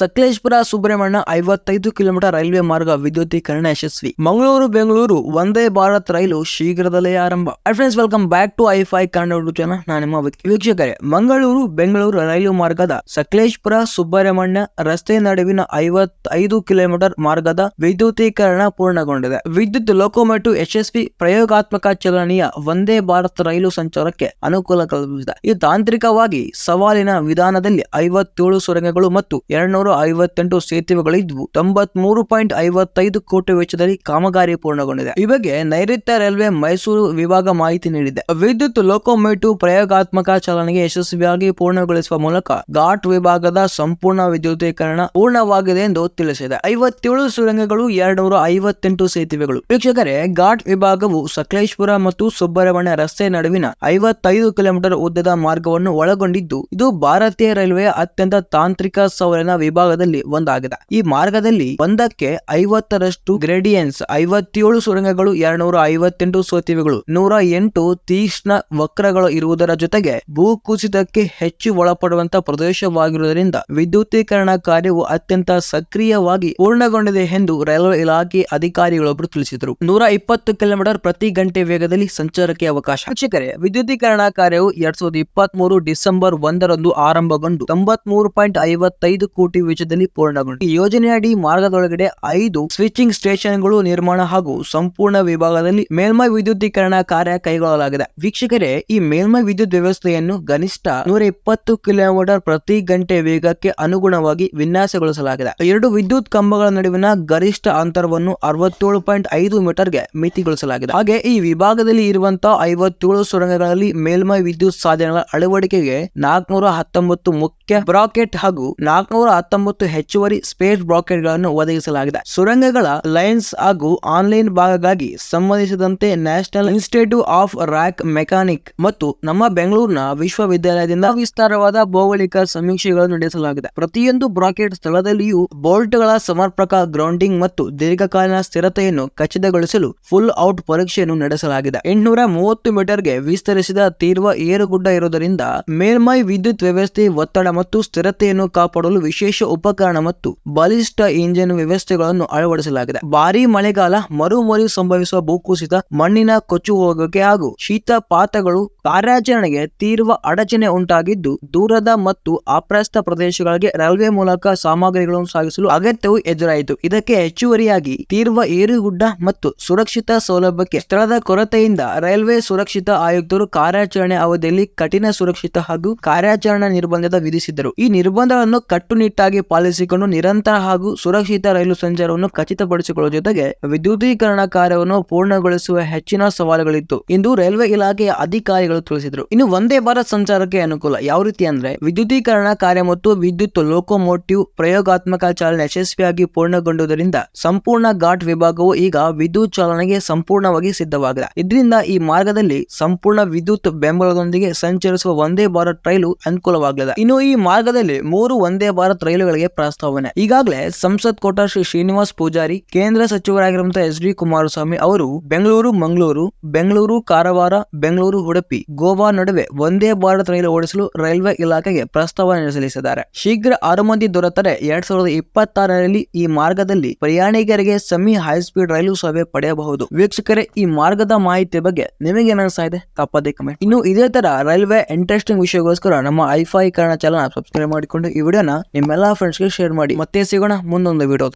ಸಕಲೇಶ್ಪುರ ಸುಬ್ರಹ್ಮಣ್ಯ ಐವತ್ತೈದು kilometre railway ಮಾರ್ಗ ವಿದ್ಯುದೀಕರಣ ಯಶಸ್ವಿ. ಮಂಗಳೂರು, ಬೆಂಗಳೂರು, ವಂದೇ ಭಾರತ್ ರೈಲು ಶೀಘ್ರದಲ್ಲೇ ಆರಂಭ. ಫ್ರೆಂಡ್ಸ್ ವೆಲ್ಕಮ್ ಬ್ಯಾಕ್ ಟು ಐ ಫೈ ಕನ್ನಡ ನಾನು ನಿಮ್ಮ ವೀಕ್ಷಕರೇ. ಮಂಗಳೂರು, ಬೆಂಗಳೂರು ರೈಲು ಮಾರ್ಗದ ಸಕಲೇಶ್ಪುರ ಸುಬ್ರಹ್ಮಣ್ಯ ರಸ್ತೆ ನಡುವಿನ ಐವತ್ತೈದು ಕಿಲೋಮೀಟರ್ ಮಾರ್ಗದ ವಿದ್ಯುದೀಕರಣ ಪೂರ್ಣಗೊಂಡಿದೆ. ವಿದ್ಯುತ್ ಲೋಕೋಮೋಟಿವ್ ಯಶಸ್ವಿ ಪ್ರಯೋಗಾತ್ಮಕ ಚಲನೆಯ ವಂದೇ ಭಾರತ್ ರೈಲು ಸಂಚಾರಕ್ಕೆ ಅನುಕೂಲ ಕಲ್ಪಿಸಿದೆ. ಈ ತಾಂತ್ರಿಕವಾಗಿ ಸವಾಲಿನ ವಿಧಾನದಲ್ಲಿ ಐವತ್ತೇಳು ಸುರಂಗಗಳು ಮತ್ತು ಎರಡ್ನೂರ ಐವತ್ತೆಂಟು ಸೇತುವೆಗಳಿದ್ವು. ತೊಂಬತ್ಮೂರು ಪಾಯಿಂಟ್ ಐವತ್ತೈದು ಕೋಟಿ ವೆಚ್ಚದಲ್ಲಿ ಕಾಮಗಾರಿ ಪೂರ್ಣಗೊಂಡಿದೆ. ಈ ಬಗ್ಗೆ ನೈಋತ್ಯ ರೈಲ್ವೆ ಮೈಸೂರು ವಿಭಾಗ ಮಾಹಿತಿ ನೀಡಿದೆ. ವಿದ್ಯುತ್ ಲೋಕೋಮೋಟಿವ್ ಪ್ರಯೋಗಾತ್ಮಕ ಚಾಲನೆಗೆ ಯಶಸ್ವಿಯಾಗಿ ಪೂರ್ಣಗೊಳಿಸುವ ಮೂಲಕ ಘಾಟ್ ವಿಭಾಗದ ಸಂಪೂರ್ಣ ವಿದ್ಯುದೀಕರಣ ಪೂರ್ಣವಾಗಿದೆ ಎಂದು ತಿಳಿಸಿದೆ. ಐವತ್ತೇಳು ಸುರಂಗಗಳು ಎರಡ್ನೂರ ಐವತ್ತೆಂಟು ಸೇತುವೆಗಳು. ವೀಕ್ಷಕರೇ, ಘಾಟ್ ವಿಭಾಗವು ಸಕಲೇಶ್ಪುರ ಮತ್ತು ಸುಬ್ಬರವಣ್ಯ ರಸ್ತೆ ನಡುವಿನ ಐವತ್ತೈದು ಕಿಲೋಮೀಟರ್ ಉದ್ದದ ಮಾರ್ಗವನ್ನು ಒಳಗೊಂಡಿದ್ದು, ಇದು ಭಾರತೀಯ ರೈಲ್ವೆಯ ಅತ್ಯಂತ ತಾಂತ್ರಿಕ ಸವಾಲಿನ ವಿಭಾಗದಲ್ಲಿ ಒಂದಾಗಿದೆ. ಈ ಮಾರ್ಗದಲ್ಲಿ ಒಂದಕ್ಕೆ ಐವತ್ತರಷ್ಟು ಗ್ರೇಡಿಯನ್ಸ್ ಐವತ್ತೇಳು ಸುರಂಗಗಳು ಎರಡ್ನೂರ ಐವತ್ತೆಂಟು ಸೋತಿವೆಗಳು ನೂರ ಎಂಟು ತೀಕ್ಷ್ಣ ವಕ್ರಗಳು ಇರುವುದರ ಜೊತೆಗೆ ಭೂಕುಸಿತಕ್ಕೆ ಹೆಚ್ಚು ಒಳಪಡುವಂತಹ ಪ್ರದೇಶವಾಗಿರುವುದರಿಂದ ವಿದ್ಯುತೀಕರಣ ಕಾರ್ಯವು ಅತ್ಯಂತ ಸಕ್ರಿಯವಾಗಿ ಪೂರ್ಣಗೊಂಡಿದೆ ಎಂದು ರೈಲ್ವೆ ಇಲಾಖೆ ಅಧಿಕಾರಿಗಳೊಬ್ಬರು ತಿಳಿಸಿದರು. ನೂರ ಇಪ್ಪತ್ತು ಕಿಲೋಮೀಟರ್ ಪ್ರತಿ ಗಂಟೆ ವೇಗದಲ್ಲಿ ಸಂಚಾರಕ್ಕೆ ಅವಕಾಶ. ಶಿಕ್ಷಕರೇ ವಿದ್ಯುದೀಕರಣ ಕಾರ್ಯವು ಎರಡ್ ಸಾವಿರದ ಇಪ್ಪತ್ತ್ ಮೂರು ಡಿಸೆಂಬರ್ ಒಂದರಂದು ಆರಂಭಗೊಂಡು ತೊಂಬತ್ಮೂರು ಪಾಯಿಂಟ್ ಐವತ್ತೈದು ಕೋಟಿ ವೆಚ್ಚದಲ್ಲಿ ಪೂರ್ಣಗೊಂಡಿದೆ. ಈ ಯೋಜನೆಯಡಿ ಮಾರ್ಗದೊಳಗಡೆ ಐದು ಸ್ವಿಚಿಂಗ್ ಸ್ಟೇಷನ್ಗಳು ನಿರ್ಮಾಣ ಹಾಗೂ ಸಂಪೂರ್ಣ ವಿಭಾಗದಲ್ಲಿ ಮೇಲ್ಮೈ ವಿದ್ಯುದೀಕರಣ ಕಾರ್ಯ ಕೈಗೊಳ್ಳಲಾಗಿದೆ. ವೀಕ್ಷಕರೇ, ಈ ಮೇಲ್ಮೈ ವಿದ್ಯುತ್ ವ್ಯವಸ್ಥೆಯನ್ನು ಗನಿಷ್ಠ ನೂರ ಇಪ್ಪತ್ತು ಕಿಲೋಮೀಟರ್ ಪ್ರತಿ ಗಂಟೆ ವೇಗಕ್ಕೆ ಅನುಗುಣವಾಗಿ ವಿನ್ಯಾಸಗೊಳಿಸಲಾಗಿದೆ. ಎರಡು ವಿದ್ಯುತ್ ಕಂಬಗಳ ನಡುವಿನ ಗರಿಷ್ಠ ಅಂತರವನ್ನು ಅರವತ್ತೇಳು ಪಾಯಿಂಟ್ ಐದು ಮೀಟರ್ಗೆ ಮಿತಿಗೊಳಿಸಲಾಗಿದೆ. ಹಾಗೆ, ಈ ವಿಭಾಗದಲ್ಲಿ ಇರುವಂತಹ ಐವತ್ತೇಳು ಸುರಂಗಗಳಲ್ಲಿ ಮೇಲ್ಮೈ ವಿದ್ಯುತ್ ಸಾಧನಗಳ ಅಳವಡಿಕೆಗೆ ನಾಲ್ಕನೂರ ಹತ್ತೊಂಬತ್ತು ಮುಖ್ಯ ಬ್ರಾಕೆಟ್ ಹಾಗೂ ನಾಲ್ಕನೂರ ಹತ್ತೊಂಬತ್ತು ಹೆಚ್ಚುವರಿ ಸ್ಪೇಸ್ ಬ್ರಾಕೆಟ್ಗಳನ್ನು ಒದಗಿಸಲಾಗಿದೆ. ಸುರಂಗಗಳ ಲೈನ್ಸ್ ಹಾಗೂ ಆನ್ಲೈನ್ ಭಾಗಗಾಗಿ ಸಂಬಂಧಿಸಿದಂತೆ National Institute of Rock Mechanic ಮತ್ತು ನಮ್ಮ ಬೆಂಗಳೂರಿನ ವಿಶ್ವವಿದ್ಯಾಲಯದಿಂದ ವಿಸ್ತಾರವಾದ ಭೌಗೋಳಿಕ ಸಮೀಕ್ಷೆಗಳನ್ನು ನಡೆಸಲಾಗಿದೆ. ಪ್ರತಿಯೊಂದು ಬ್ರಾಕೆಟ್ ಸ್ಥಳದಲ್ಲಿಯೂ ಬೋಲ್ಟ್ಗಳ ಸಮರ್ಪಕ ಗ್ರೌಂಡಿಂಗ್ ಮತ್ತು ದೀರ್ಘಕಾಲೀನ ಸ್ಥಿರತೆಯನ್ನು ಖಚಿತಗೊಳಿಸಲು ಫುಲ್ ಔಟ್ ಪರೀಕ್ಷೆಯನ್ನು ನಡೆಸಲಾಗಿದೆ. ಎಂಟುನೂರ ಮೂವತ್ತು ಮೀಟರ್ಗೆ ವಿಸ್ತರಿಸಿದ ತೀರ್ವ ಏರುಗುಡ್ಡ ಇರುವುದರಿಂದ ಮೇಲ್ಮೈ ವಿದ್ಯುತ್ ವ್ಯವಸ್ಥೆ ಒತ್ತಡ ಮತ್ತು ಸ್ಥಿರತೆಯನ್ನು ಕಾಪಾಡಲು ವಿಶೇಷ ಉಪಕರಣ ಮತ್ತು ಬಲಿಷ್ಠ ಇಂಜಿನ್ ವ್ಯವಸ್ಥೆಗಳನ್ನು ಅಳವಡಿಸಲಾಗಿದೆ. ಭಾರೀ ಮಳೆಗಾಲ, ಮರುಮರು ಸಂಭವಿಸುವ ಭೂಕುಸಿತ, ಮಣ್ಣಿನ ಕೊಚ್ಚು ಹೋಗೋಕೆ ಹಾಗೂ ಶೀತಪಾತಗಳು ಕಾರ್ಯಾಚರಣೆಗೆ ತೀವ್ರ ಅಡಚಣೆ ಉಂಟಾಗಿದ್ದು, ದೂರದ ಮತ್ತು ಅಪ್ರಸ್ತ ಪ್ರದೇಶಗಳಿಗೆ ರೈಲ್ವೆ ಮೂಲಕ ಸಾಮಗ್ರಿಗಳನ್ನು ಸಾಗಿಸಲು ಅಗತ್ಯವು ಎದುರಾಯಿತು. ಇದಕ್ಕೆ ಹೆಚ್ಚುವರಿಯಾಗಿ ತೀರ್ವ ಏರುಗುಡ್ಡ ಮತ್ತು ಸುರಕ್ಷಿತ ಸೌಲಭ್ಯಕ್ಕೆ ಸ್ಥಳದ ಕೊರತೆಯಿಂದ ರೈಲ್ವೆ ಸುರಕ್ಷಿತ ಆಯುಕ್ತರು ಕಾರ್ಯಾಚರಣೆ ಅವಧಿಯಲ್ಲಿ ಕಠಿಣ ಸುರಕ್ಷಿತ ಹಾಗೂ ಕಾರ್ಯಾಚರಣಾ ನಿರ್ಬಂಧದ ವಿಧಿಸಿದ್ದರು. ಈ ನಿರ್ಬಂಧಗಳನ್ನು ಕಟ್ಟುನಿಟ್ಟಾಗಿ ಪಾಲಿಸಿಕೊಂಡು ನಿರಂತರ ಹಾಗೂ ಸುರಕ್ಷಿತ ರೈಲು ಸಂಚಾರವನ್ನು ಖಚಿತಪಡಿಸಿಕೊಳ್ಳುವ ಜೊತೆಗೆ ವಿದ್ಯುದೀಕರಣ ಕಾರ್ಯವನ್ನು ಪೂರ್ಣಗೊಳಿಸುವ ಹೆಚ್ಚಿನ ಸವಾಲುಗಳಿತ್ತು ಎಂದು ರೈಲ್ವೆ ಇಲಾಖೆಯ ಅಧಿಕಾರಿಗಳು ತಿಳಿಸಿದರು. ಇನ್ನು ಒಂದೇ ಭಾರತ್ ಸಂಚಾರಕ್ಕೆ ಅನುಕೂಲ ಯಾವ ರೀತಿ ಅಂದ್ರೆ ವಿದ್ಯುದೀಕರಣ ಕಾರ್ಯ ಮತ್ತು ವಿದ್ಯುತ್ ಲೋಕೋಮೋಟಿವ್ ಪ್ರಯೋಗಾತ್ಮಕ ಚಾಲನೆ ಯಶಸ್ವಿಯಾಗಿ ಪೂರ್ಣಗೊಂಡುದರಿಂದ ಸಂಪೂರ್ಣ ಘಾಟ್ ವಿಭಾಗವು ಈಗ ವಿದ್ಯುತ್ ಚಾಲನೆಗೆ ಸಂಪೂರ್ಣವಾಗಿ ಸಿದ್ಧವಾಗಿದೆ. ಇದರಿಂದ ಈ ಮಾರ್ಗದಲ್ಲಿ ಸಂಪೂರ್ಣ ವಿದ್ಯುತ್ ಬೆಂಬಲದೊಂದಿಗೆ ಸಂಚರಿಸುವ ಒಂದೇ ಭಾರತ್ ರೈಲು ಅನುಕೂಲವಾಗಲಿದೆ. ಇನ್ನು ಈ ಮಾರ್ಗದಲ್ಲಿ ಮೂರು ಒಂದೇ ಭಾರತ್ ರೈಲುಗಳಿಗೆ ಪ್ರಸ್ತಾವನೆ. ಈಗಾಗಲೇ ಸಂಸತ್ ಕೋಟಾ ಶ್ರೀ ಶ್ರೀನಿವಾಸ್ ಪೂಜಾರಿ, ಕೇಂದ್ರ ಸಚಿವರಾಗಿರುವಂತಹ ಎಸ್ ಡಿ ಕುಮಾರಸ್ವಾಮಿ ಅವರು ಬೆಂಗಳೂರು, ಮಂಗಳೂರು, ಬೆಂಗಳೂರು, ಕಾರವಾರ, ಬೆಂಗಳೂರು, ಉಡುಪಿ, ಗೋವಾ ನಡುವೆ ಒಂದೇ ಭಾರತ ರೈಲು ಓಡಿಸಲು ರೈಲ್ವೆ ಇಲಾಖೆಗೆ ಪ್ರಸ್ತಾವನೆ ಸಲ್ಲಿಸಿದ್ದಾರೆ. ಶೀಘ್ರ ಆರು ಮಂದಿ ದೊರೆತರೆ ಎರಡ್ ಸಾವಿರದ ಇಪ್ಪತ್ತಾರರಲ್ಲಿ ಈ ಮಾರ್ಗದಲ್ಲಿ ಪ್ರಯಾಣಿಕರಿಗೆ ಸಮಿ ಹೈ ಸ್ಪೀಡ್ ರೈಲು ಸೇವೆ ಪಡೆಯಬಹುದು. ವೀಕ್ಷಕರೇ, ಈ ಮಾರ್ಗದ ಮಾಹಿತಿ ಬಗ್ಗೆ ನಿಮಗೆ ಅನಿಸ್ತಾ ಇದೆ? ತಪ್ಪದೇ ಕಮೆಂಟ್ ಇನ್ನು ಇದೇ ತರ ರೈಲ್ವೆ ಇಂಟ್ರೆಸ್ಟಿಂಗ್ ವಿಷಯಗೋಸ್ಕರ ನಮ್ಮ ಐಫೈ ಕನ್ನಡ ಚಾನಲ್ ಸಬ್ಸ್ಕ್ರೈಬ್ ಮಾಡಿಕೊಂಡು ಈ ವಿಡಿಯೋನ ನಿಮ್ಮೆಲ್ಲಾ ಫ್ರೆಂಡ್ಸ್ಗೆ ಶೇರ್ ಮಾಡಿ. ಮತ್ತೆ ಸಿಗೋಣ? ಮುಂದೊಂದು ವಿಡಿಯೋ